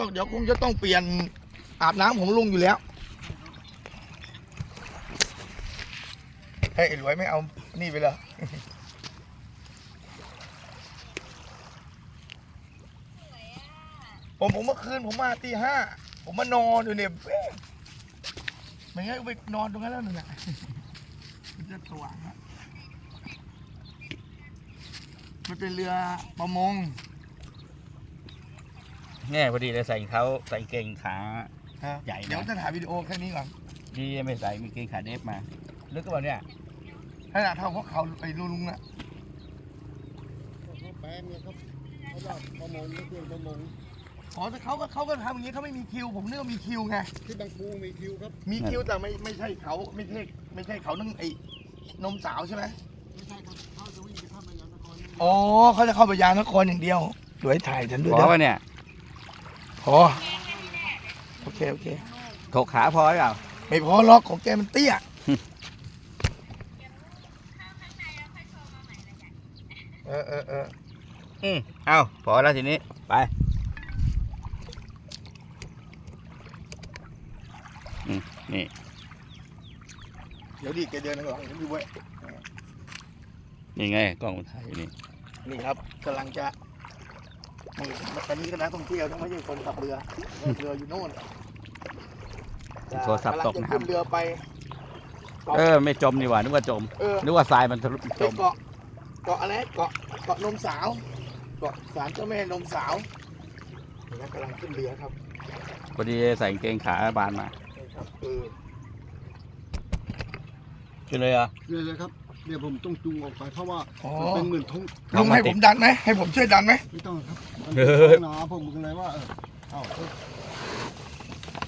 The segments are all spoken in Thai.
ต้องเดี๋ยวคงจะต้องเปลี่ยนอาบน้ำของลุงอยู่แล้วเฮ้ยไอ้หลวยไม่เอานี่ไปเลยผมผมเมื่อคืนผมมาตีห้าผมมานอนอยู่เนี่ยไม่งั้นไปนอนตรงนั้นแล้วหนึ่งอะมันจะสว่างฮะมันเป็นเรือประมง แน่พอดีเลยใส่เขาใส่เกงขาฮะใหญ่นะ เดี๋ยวจะถ่ายวิดีโอแค่นี้ก่อนดีไม่ใส่มีเกงขาเดฟมาลึกก็บอกเนี่ยขนาดเท่าพวกเขาไอ้ลุงลุงน่ะเขาแปลงเนี่ยครับเขาว่าประมงก็คือประมงอ๋อแต่เขาก็เขาก็ทำอย่างนี้เขาไม่มีคิว ผมนึกว่ามีคิวไง ที่บางปูมีคิวครับ มีคิวแต่ไม่ไม่ใช่เขาไม่ใช่ไม่ใช่เขานึ่งไอ้นมสาวใช่ไหมไม่ใช่ครับเขาจะวิ่งไปข้ามแม่น้ำนครนี่อ๋อเขาจะเข้าไปยานครอย่างเดียวสวยถ่ายฉันด้วยพอนะ ป่ะเนี่ย พอโอเค โอเค ถกขาพอหรือเปล่า ไม่พอล็อกของแกมันเตี้ย เออเออเอออืมเอาพอแล้วทีนี้ ไปอืมนี่ เดี๋ยวดิแกเดินข้างหลังฉันดูไว้นี่ไงกล้องมันถ่ายอยู่นี่ นี่ครับกำลังจะ นี่ตอนนี้ก็นักท่องเที่ยวต้องไม่ใช่คนขับเรือเรืออยู่โน่นโทรศัพท์ตกกำลังจะน้ขึ้นเรือไปำเออไม่จมนี่หว่านึกว่าจมเออนึกว่าทรายมันทะลุจไปม เกาะเกาะอะไรเกาะเกาะนมสาว เกาะศาลเจ้าแม่นมสาวนี่นะกำลังขึ้นเรือครับพอดีใส่กางเกงขาบานมา นี่ครับเออขึ้นเลยเหรอะเนี่ยเลยครับ เดี๋ยวผมต้องจูงออกไปเพราะว่าอ๋อ มันเป็นเหมือนทงลุงให้ผมดันไหมให้ผมช่วยดันไหมไม่ต้องครับมันเป็นหนาผมก็เลยว่าเออเอา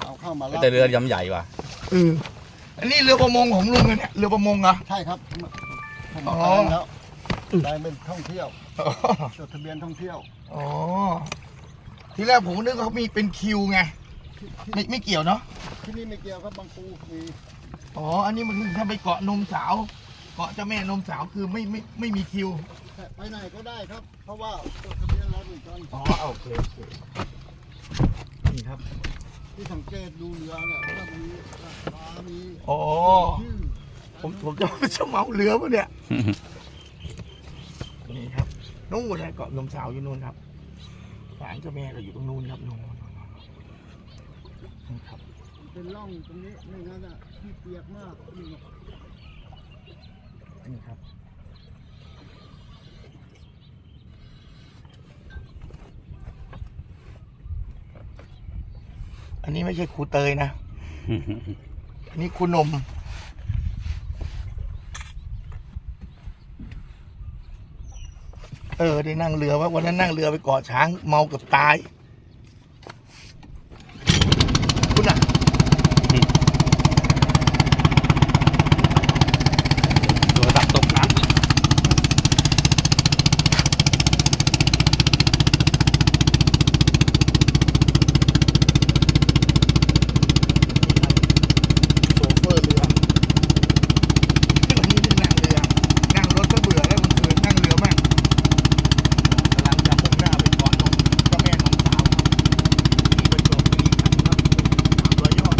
เอาเข้ามารับแต่เรือยำใหญ่ว่ะ เอออันนี้เรือประมงของลุงเลยเนี่ยเรือประมงเหรอใช่ครับผมอ๋อแปลงแล้วแปลงเป็นท่องเที่ยวอ๋อจดทะเบียนท่องเที่ยวอ๋อทีแรกผมนึกว่าเขามีเป็นคิวไงที่ไม่ไม่เกี่ยวเนาะที่นี่ไม่เกี่ยวครับบางปูมีอ๋ออันนี้มันถ้าไปเกาะนมสาว เกาะเจ้าแม่นมสาวคือไม่ไม่ไม่มีคิวแต่ไปไหนก็ได้ครับ เพราะว่าจดทะเบียนเราเหมือนกันอ๋อโอเคโอเคนี่ครับ ที่สังเกตดูเรือเนี่ยว่ามีราคามีอ๋อ ชื่อผมผมจะจะเมาเรือปะเนี่ย นี่ครับนู่นนะเกาะนมสาวอยู่นู่นครับศาลเจ้าแม่เราอยู่ตรงนู้นครับนู่นนี่ครับ เป็นร่องตรงนี้ไม่งั้นอะที่เปียกมากนี่ นี่ครับ อันนี้ไม่ใช่ครูเตยนะ อันนี้ครูนม เออ ได้นั่งเรือว่าวันนั้นนั่งเรือไปเกาะช้างเมาเกับตาย คุณอะ โทรศัพท์ตกน้ำ โชเฟอร์เรือขึ้นวันนี้ได้นั่งเรือ นั่งรถก็เบื่อแล้วมันเคยนั่งเรือมากกำลังจะมุ่งหน้าไปเกาะนมเจ้าแม่นมสาวครับที่ประจวบคีรีขันธ์ครับสามร้อยยอด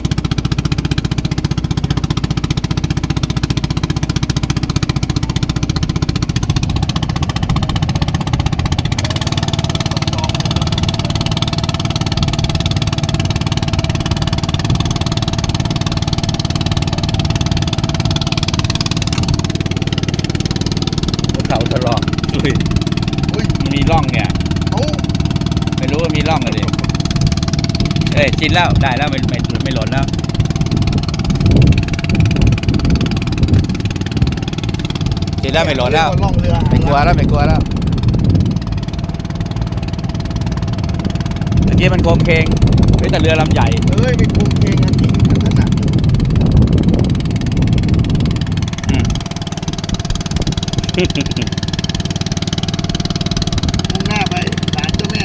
ต้องจองเลยครับ หัว เขาทะเลาะอุ้ยอุ้ยมันมีร่องเนี่ย เอ้าไม่รู้ว่ามีร่องอะไรเอ้ยชินแล้วได้แล้วไม่ไม่ไม่หล่นแล้วชินแล้วไม่หล่นแล้วล่องเรือไม่กลัวแล้วไม่กลัวแล้วเมื่อกี้มันโคมเคงเฮ้ยแต่เรือลำใหญ่ เอ้ยไปคุมเพลง มุ่งหน้าไปศาลเจ้าแม่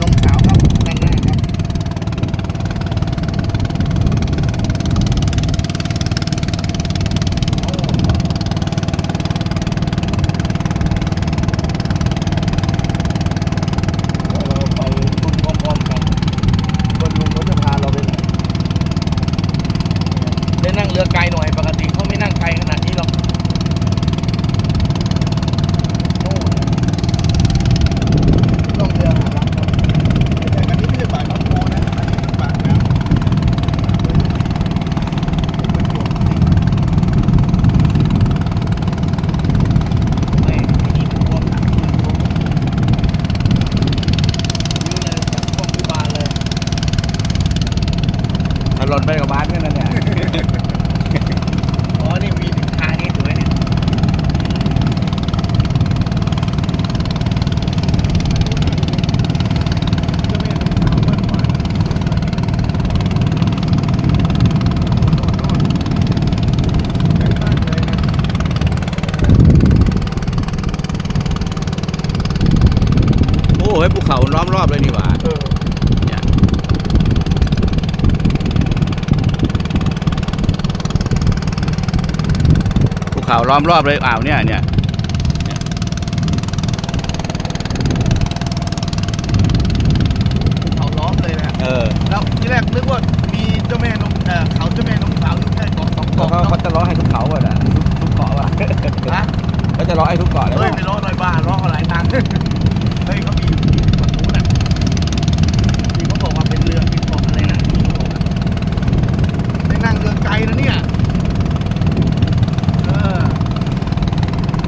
ลงขาวครับด้าหน้าครับ เราไปรุ่นพอมกันคนลุงเขาจะพาเราไปไหนนั่งเรือไกลหน่อย ไปกับบ้านกันนั่นเนี่ยอ๋อนี่มีทางนี้สวยเนี่ยโอ้โหภูเขาล้อมรอบเลยนี่หว่า เออ เนี่ยภู เขาล้อมรอบเลยอ่าวเนี่ยเนี่ยภูเขาล้อมเลยนะเออแล้วที่แรกนึกว่ามีเจ้าแม่นงเอ่อเขาเจ้าแม่นงสาวอยู่แค่เกาะสองเขาเกาะเขาเขาเนาะจะร้องให้ทุกเขาอะนะทุกทุกเกาะว่ะฮะเขาจะร้องให้ทุกเกาะเลยเฮ้ยว่ะไม่ร้องอะไรบ้าร้องอะไรทาง เฮ้ยเขามีมีฝั่งนู้นน่ะที่เขาบอกว่าเป็นเรือเป็นเกาะอะไรนะที่เขาบอกอะได้นั่งเรือไกลนะเนี่ยเออ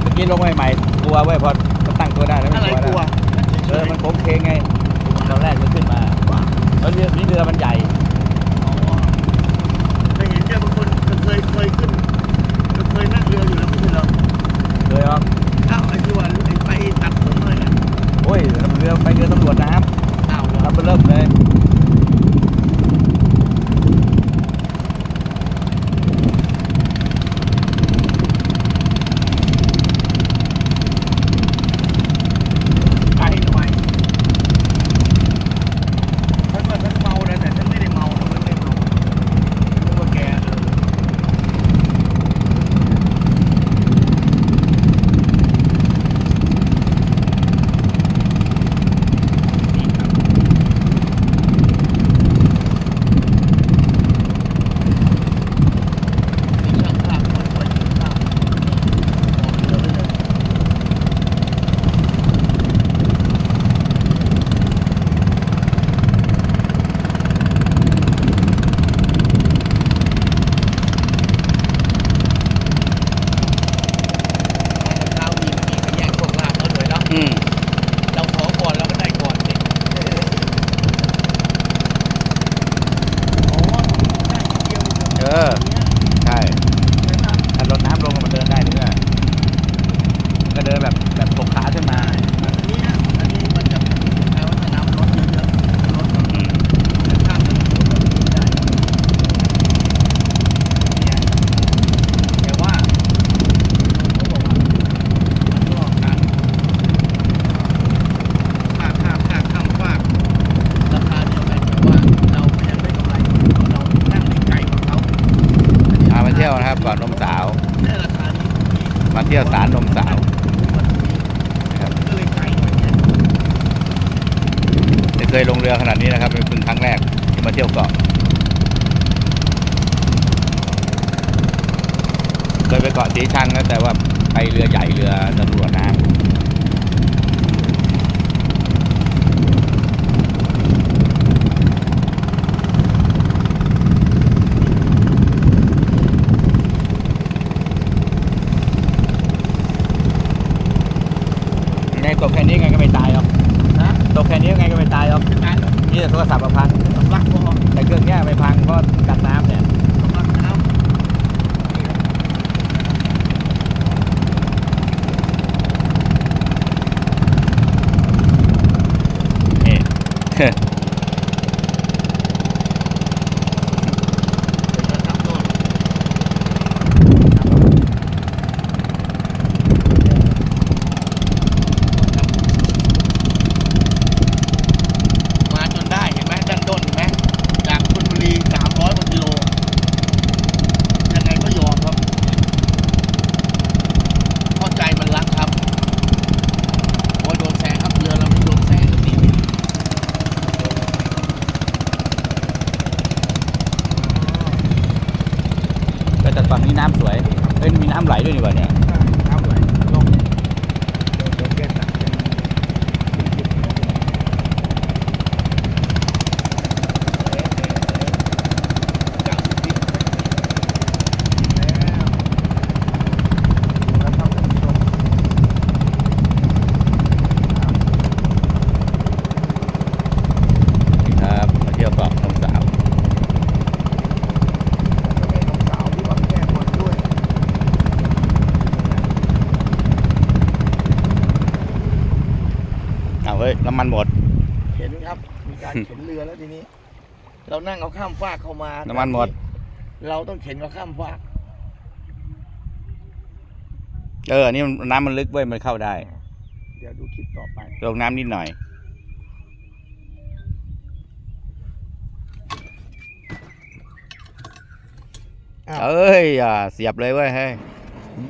เมื่อกี้ ลงใหม่ๆกลัวเว้ยพอมันตั้งตัวได้แล้วไม่อะไรกลัวกลัวนะเออมันโค้งเคงไงตอนแรกมันขึ้นมาแล้วเรือนี่เรือมันใหญ่อ๋อเคยเห็นเนี่ยบางคนเคยเคยขึ้นเคยนั่งเรืออยู่แล้วไม่ใช่เหรอเลยอะอ้าวไอ้ที่ว่าไอ้ไปตัดผมเลยนะโอ้ยเรือไปเรือตำรวจน้ อ้าวำ เหรอ ทำเป็นเริ่มเลย ไปทำไมฉันว่าฉันเมานะแต่ฉันไม่ได้เมานะมันไม่เมานึกว่าแกเออ มีช่างภาพคนคอยช่างภาพออกเรือไปเลย เรามีมีไปแย่งพวกลาบเขาเลยเนาะ อืม เราขอก่อนเราก็ได้ก่อนสิอ๋อได้ทีเดียว เออ ใช่ถ้ารถน้ำลงมันเดินได้เรื่อยก็เดินแบบแบบตกขาขึ้นมา อันนี้นะอันนี้มันจะแปลว่าถ้าน้ำลดเยอะๆลด อืม จะข้ามถนนก็ไม่ได้เนี่ยแต่ว่าเขาบอกว่ามันก็การค่าข้ามค่าข้ามฟากราคาเดียวกันแต่ว่าเราก็ยังได้กำไรเรานั่งได้ไกลกว่าเขา พามาเที่ยวนะครับก่อนนมสาว ได้ราคานี้ มาเที่ยวสารนมสาวนมีครับก็เลยไกลหน่อยเคยลงเรือขนาดนี้นะครับ เป็นเพิ่งครั้งแรกที่มาเที่ยวเกาะเคยไปเกาะสีชังนะแต่ว่าไปเรือใหญ่เรือตำรวจน้ำ ตกแค่นี้ไงก็ไม่ตายหรอกนะตกแค่นี้ไงก็ไม่ตายหรอกเป็นการนี่แต่โทรศัพท์มาพังสำลักพอแต่เครื่องเนี้ยไม่พังเพราะกันน้ำเนี่ย สำลักน้ำ นี่ เดี๋ยวจะทำโน่นมาจนได้เห็นไหมดันด้นเห็นไหมจากชลบุรีสามร้อยกว่ากิโลยังไงก็ยอมครับเพราะใจมันรักครับโอ้ยโดนแซงครับเรือเราไม่โดนแซงก็ดี ก็แต่ฝั่งนี้น้ำสวยเอ้ยมีน้ำไหล ด้วยนี่ว่าเนี่ย น้ำไหลลงเดี๋ยวเดี๋ยวแกตัดเป็นเป็นจุดๆนะเอ๊ะเอ๊ะเอ๊ะเก้าสิบลิตรแล้วแล้วครับคุณผู้ชม นี่ครับมาเที่ยวเกาะนมสาว น้ำมันหมด เข็นครับ มีการเข็นเรือแล้วทีนี้ เรานั่งเอาข้ามฟากเข้ามาน้ำมันหมด เราต้องเข็นเอาข้ามฟาก เอออันนี่น้ำมันลึกเว้ยมันเข้าได้ เดี๋ยวดูคลิปต่อไปลงน้ำนิดหน่อยอ้าวเอ้ยอ่าเสียบเลยเว้ยเฮ้ย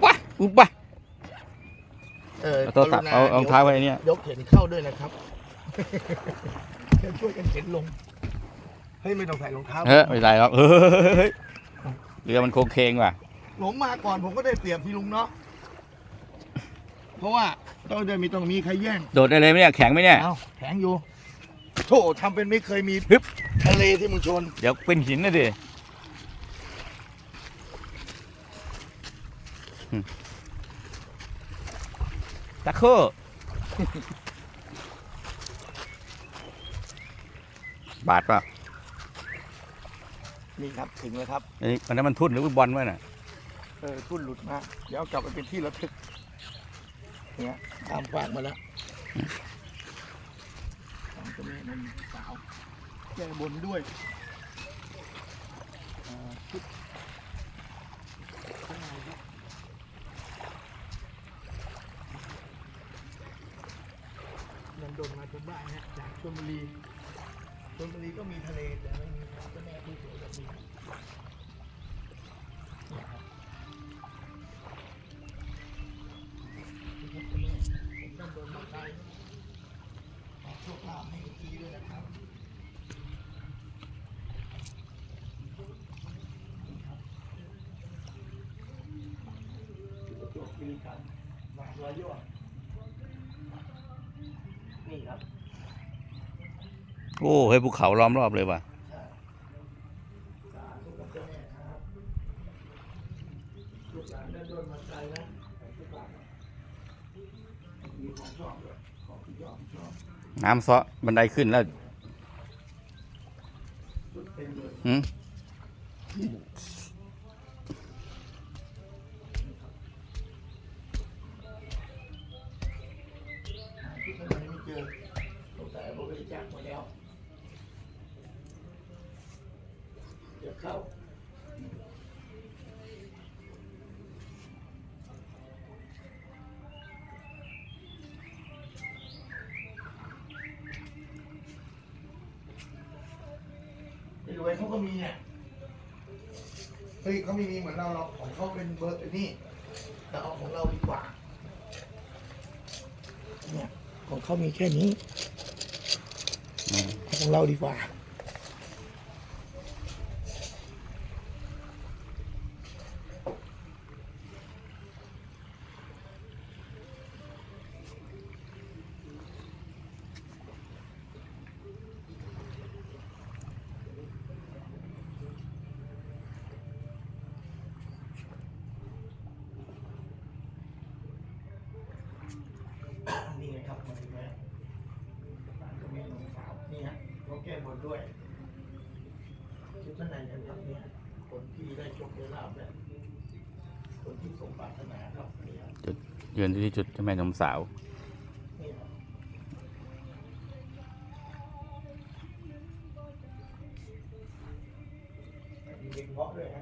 ว้าอุ๊บว้า เออเอาโทรศัพท์เอาเอารองเท้าไว้เนี่ย ยกเข็นเข้าด้วยนะครับเดี๋ยวช่วยกันเข็นลงเฮ้ยไม่ต้องใส่รองเท้า เฮ้ยไม่ใส่หรอกเฮ้ยเรือมันโค้งเคงว่ะ ผมมาก่อนผมก็ได้เปรียบพี่ลุงเนาะ เพราะว่าต้องจะมีต้องมีใครแย่ง โดดได้เลยไหมเนี่ยแข็งไหมเนี่ย เอ้าแข็งอยู่โถทำเป็นไม่เคยมีฮึบ ทะเลที่มึงชน เดี๋ยวเป็นหินนะดิอืม ตะโคบาดป่ะนี่ครับถึงแล้วครับไอ้อันนั้นมันทุ่นหรือว่าบอลวะน่ะเออทุ่นหลุดมาเดี๋ยวเอากลับไปเป็นที่ระทึกเนี่ยตามฝากมาแล้วตามตัวแม่นมสาวแก้บนด้วยอ่าชุดข้างในครับนั นโดนมาจนฮะจากชลบุรีชลบุรีก็มีทะเลแต่ไม่มีเจ้าแม่ที่สวยแบบนี้เนี่ยครับผมต้องโดนมาไกลขอโชคลาภให้ทีด้วยนะครับประจวบคีรีขันธ์บางร้อยยอดนี่ครับ โอ้เฮ้ยภูเขาล้อมรอบเลยว่ะสาธุกับเจ้าแม่ครับลูกหลานได้โดนมาไกลนะขอโชคลาภนะมีของชอบด้วยของที่ชอบชอบน้ำเซาะบันไดขึ้นแล้วหืม วยเขาก็มีเนี่ยเฮ้ยเขาไม่มีเหมือนเราหรอกของเขาเป็นเบอร์ไอ้นี่แต่เอาของเราดีกว่าเนี่ยของเขามีแค่นี้เอาของเราดีกว่า นี่ไงครับมาถึงแล้วศาลเจ้าแม่นงสาว นี่ฮะเขาแก้บ นด้วยชุดชั้นในกันครับเนี่ยคนที่ได้โชคได้ลาบเนี่ยคนที่สมปรารถนาครับนี่ครับยืนที่จุดเจ้าแม่นมสาว นี่ครับมีเด็กเพาะด้วยฮะ